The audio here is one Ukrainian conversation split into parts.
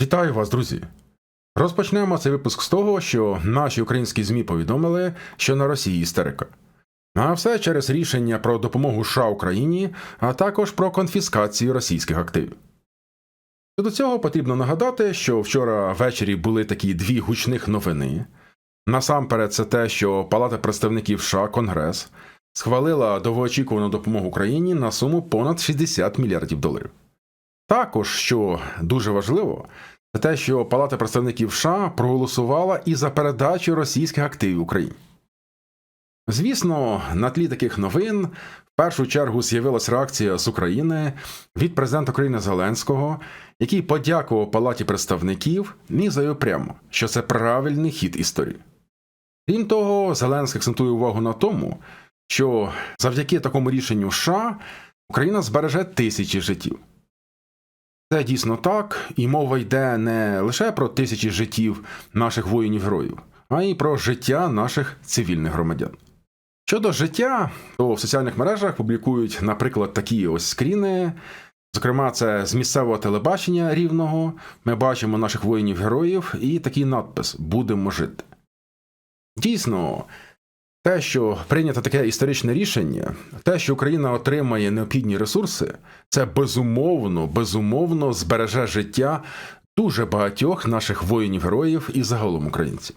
Вітаю вас, друзі! Розпочнемо цей випуск з того, що наші українські ЗМІ повідомили, що на Росії істерика. А все через рішення про допомогу США Україні, а також про конфіскацію російських активів. До цього потрібно нагадати, що вчора ввечері були такі дві гучних новини. Насамперед, це те, що Палата представників США Конгрес схвалила довгоочікувану допомогу Україні на суму понад 60 мільярдів доларів. Також, що дуже важливо, це те, що Палата представників США проголосувала і за передачу російських активів Україні. Звісно, на тлі таких новин в першу чергу з'явилась реакція з України від президента України Зеленського, який подякував Палаті представників і заявив прямо, що це правильний хід історії. Крім того, Зеленський акцентує увагу на тому, що завдяки такому рішенню США Україна збереже тисячі життів. Це дійсно так, і мова йде не лише про тисячі життів наших воїнів-героїв, а й про життя наших цивільних громадян. Щодо життя, то в соціальних мережах публікують, наприклад, такі ось скріни. Зокрема, це з місцевого телебачення рівного. Ми бачимо наших воїнів-героїв і такий надпис Будемо жити. Дійсно, те, що прийнято таке історичне рішення, те, що Україна отримає необхідні ресурси, це безумовно, безумовно збереже життя дуже багатьох наших воїнів-героїв і загалом українців.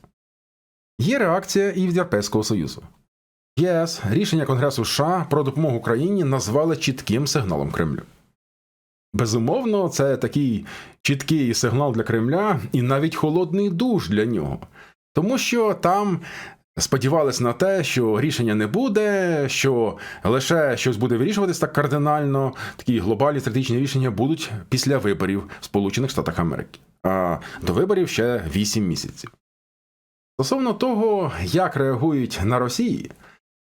Є реакція і від Європейського Союзу. ЄС рішення Конгресу США про допомогу Україні назвали чітким сигналом Кремлю. Безумовно, це такий чіткий сигнал для Кремля і навіть холодний душ для нього, тому що там сподівалися на те, що рішення не буде, що лише щось буде вирішуватись так кардинально, такі глобальні стратегічні рішення будуть після виборів в Сполучених Штатах Америки. А до виборів ще 8 місяців. Стосовно того, як реагують на Росії,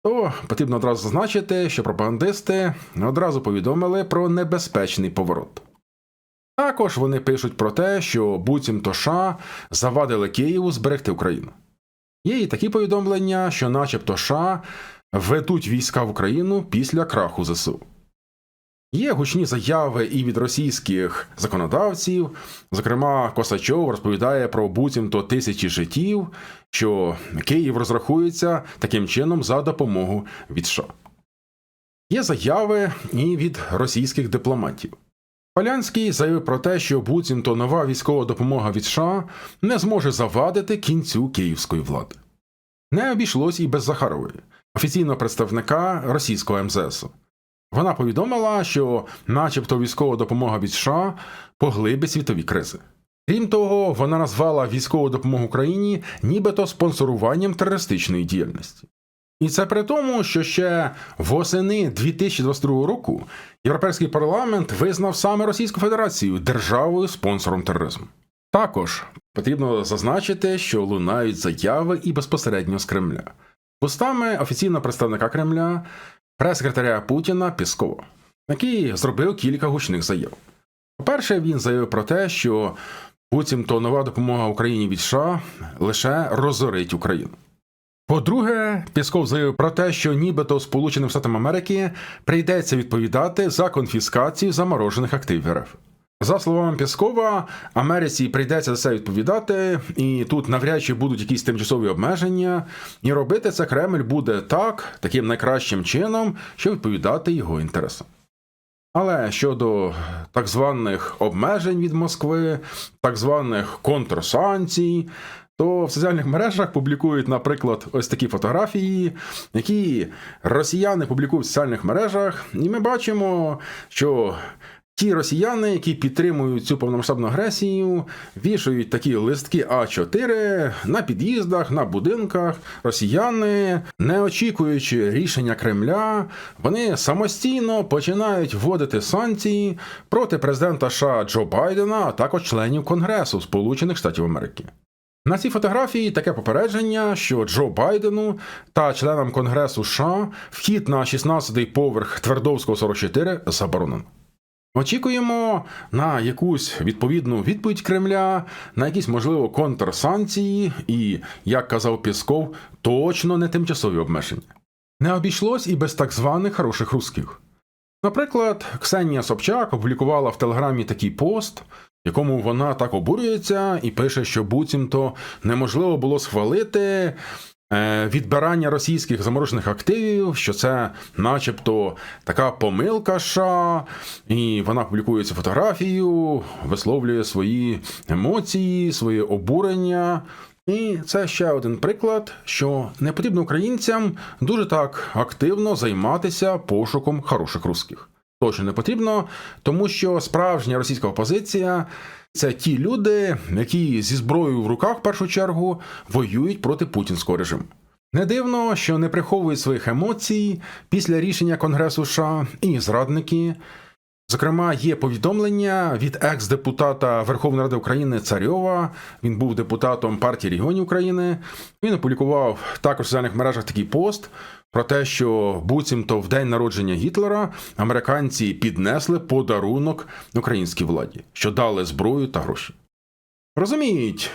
то потрібно одразу зазначити, що пропагандисти одразу повідомили про небезпечний поворот. Також вони пишуть про те, що буцімто США завадили Києву зберегти Україну. Є і такі повідомлення, що, начебто, США ведуть війська в Україну після краху ЗСУ. Є гучні заяви і від російських законодавців. Зокрема, Косачов розповідає про буцімто тисячі життів, що Київ розрахується таким чином за допомогу від США. Є заяви і від російських дипломатів. Полянський заявив про те, що буцімто нова військова допомога від США не зможе завадити кінцю київської влади. Не обійшлось і без Захарової, офіційного представника російського МЗС. Вона повідомила, що, начебто, військова допомога від США поглибить світові кризи. Крім того, вона назвала військову допомогу Україні нібито спонсоруванням терористичної діяльності. І це при тому, що ще восени 2022 року Європейський парламент визнав саме Російську Федерацію державою спонсором тероризму. Також потрібно зазначити, що лунають заяви і безпосередньо з Кремля. Устами офіційного представника Кремля, прес-секретаря Путіна Піскова, який зробив кілька гучних заяв. По-перше, він заявив про те, що буцімто нова допомога Україні від США лише розорить Україну. По-друге, Пісков заявив про те, що нібито Сполученим Штатам Америки прийдеться відповідати за конфіскацію заморожених активів РФ. За словами Піскова, Америці прийдеться за це відповідати, і тут навряд чи будуть якісь тимчасові обмеження, і робити це Кремль буде так, таким найкращим чином, щоб відповідати його інтересам. Але щодо так званих обмежень від Москви, так званих контрсанкцій, то в соціальних мережах публікують, наприклад, ось такі фотографії, які росіяни публікують в соціальних мережах, і ми бачимо, що ті росіяни, які підтримують цю повномасштабну агресію, вішають такі листки А4 на під'їздах, на будинках. Росіяни, не очікуючи рішення Кремля, вони самостійно починають вводити санкції проти президента США Джо Байдена, а також членів Конгресу Сполучених Штатів Америки. На цій фотографії таке попередження, що Джо Байдену та членам Конгресу США вхід на 16-й поверх Твердовського 44 заборонено. Очікуємо на якусь відповідну відповідь Кремля, на якісь, можливо, контрсанкції і, як казав Пісков, точно не тимчасові обмеження. Не обійшлось і без так званих хороших русських. Наприклад, Ксенія Собчак опублікувала в Телеграмі такий пост, в якому вона так обурюється і пише, що буцімто неможливо було схвалити відбирання російських заморожених активів, що це, начебто, така помилка США, і вона публікує цю фотографію, висловлює свої емоції, своє обурення. І це ще один приклад, що не потрібно українцям дуже так активно займатися пошуком хороших русських. Точно не потрібно, тому що справжня російська опозиція це ті люди, які зі зброєю в руках в першу чергу воюють проти путінського режиму. Не дивно, що не приховують своїх емоцій після рішення Конгресу США і зрадники. Зокрема, є повідомлення від екс-депутата Верховної Ради України Царьова. Він був депутатом партії регіонів України. Він опублікував також в соціальних мережах такий пост про те, що буцімто в день народження Гітлера американці піднесли подарунок українській владі, що дали зброю та гроші. Розуміють,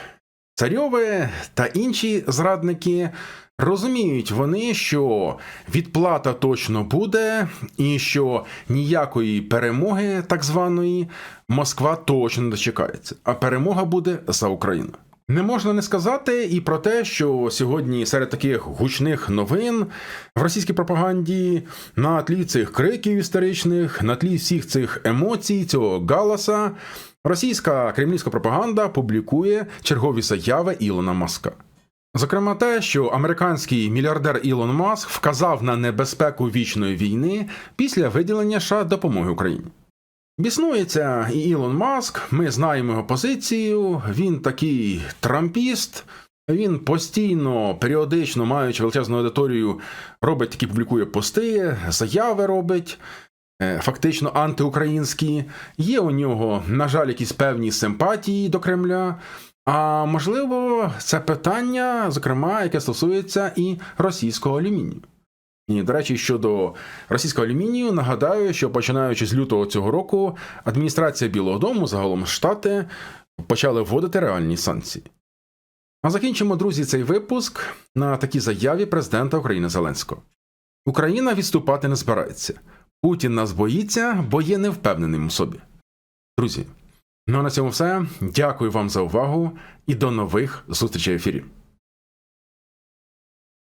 царьови та інші зрадники розуміють вони, що відплата точно буде, і що ніякої перемоги, так званої, Москва точно дочекається, а перемога буде за Україну. Не можна не сказати і про те, що сьогодні серед таких гучних новин в російській пропаганді на тлі цих криків історичних, на тлі всіх цих емоцій, цього галаса, російська кремлівська пропаганда публікує чергові заяви Ілона Маска. Зокрема, те, що американський мільярдер Ілон Маск вказав на небезпеку вічної війни після виділення США допомоги Україні. Біснується і Ілон Маск, ми знаємо його позицію, він такий трампіст, він постійно, періодично, маючи величезну аудиторію, робить такі публікує пости, заяви робить, фактично антиукраїнські. Є у нього, на жаль, якісь певні симпатії до Кремля. А можливо, це питання, зокрема, яке стосується і російського алюмінію. І, до речі, щодо російського алюмінію, нагадаю, що починаючи з лютого цього року, адміністрація Білого Дому, загалом Штати, почали вводити реальні санкції. А закінчимо, друзі, цей випуск на такій заяві президента України Зеленського. Україна відступати не збирається. Путін нас боїться, бо є невпевненим у собі. Друзі, ну а на цьому все. Дякую вам за увагу і до нових зустрічей в ефірі.